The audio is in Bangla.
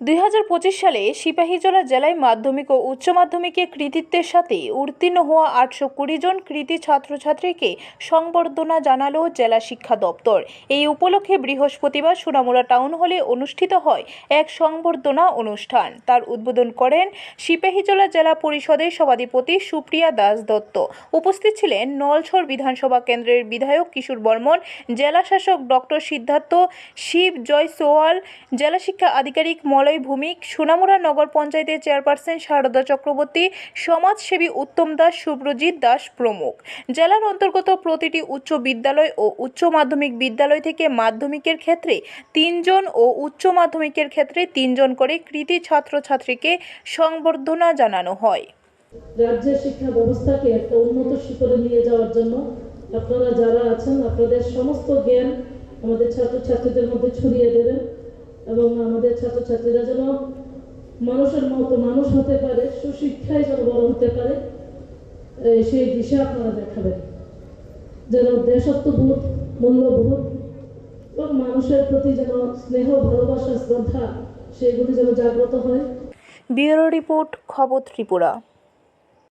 দুই হাজার পঁচিশ সালে সিপাহীজলা জেলায় মাধ্যমিক ও উচ্চ মাধ্যমিকে কৃতিত্বের সাথে উত্তীর্ণ হওয়া আটশো কুড়ি জন কৃতি ছাত্রছাত্রীকে সংবর্ধনা জানালো জেলা শিক্ষা দপ্তর। এই উপলক্ষে বৃহস্পতিবার সোনামুড়া টাউন হলে অনুষ্ঠিত হয় এক সংবর্ধনা অনুষ্ঠান। তার উদ্বোধন করেন সিপাহীজলা জেলা পরিষদের সভাধিপতি সুপ্রিয়া দাস দত্ত। উপস্থিত ছিলেন নলছড় বিধানসভা কেন্দ্রের বিধায়ক কিশোর বর্মন, জেলা শাসক ডক্টর সিদ্ধার্থ, শিব জয় সোয়াল জেলা শিক্ষা আধিকারিক মলয় ভূমিক সোনামুড়া নগর পঞ্চায়েতের চেয়ারপারসন শারদা চক্রবর্তী, সমাজসেবী উত্তম দাস শুভ্রজিৎ দাস প্রমুখ। জেলার অন্তর্গত প্রতিটি উচ্চ বিদ্যালয় ও উচ্চ মাধ্যমিক বিদ্যালয় থেকে মাধ্যমিকের ক্ষেত্রে তিনজন ও উচ্চ মাধ্যমিকের ক্ষেত্রে তিনজন করে কৃতি ছাত্রছাত্রীকে সংবর্ধনা জানানো হয়। রাজ্যের শিক্ষা ব্যবস্থাকে একটা উন্নত শিখরে নিয়ে যাওয়ার জন্য আপনারা যারা আছেন, আপনাদের সমস্ত জ্ঞান আমাদের ছাত্রছাত্রীদের মধ্যে ছড়িয়ে দেবেন। এবং আমাদের ছাত্রছাত্রীরা যেন মানুষের মতো মানুষ হতে পারে, সুশিক্ষায় যেন বড় হতে পারে সেই দিশা আপনারা দেখাবেন। যেন দেশত্ববোধ মূল্যবোধ এবং মানুষের প্রতি যেন স্নেহ, ভালোবাসা, শ্রদ্ধা, সেগুলি যেন জাগ্রত হয়। ব্যুরো রিপোর্ট, খবর ত্রিপুরা।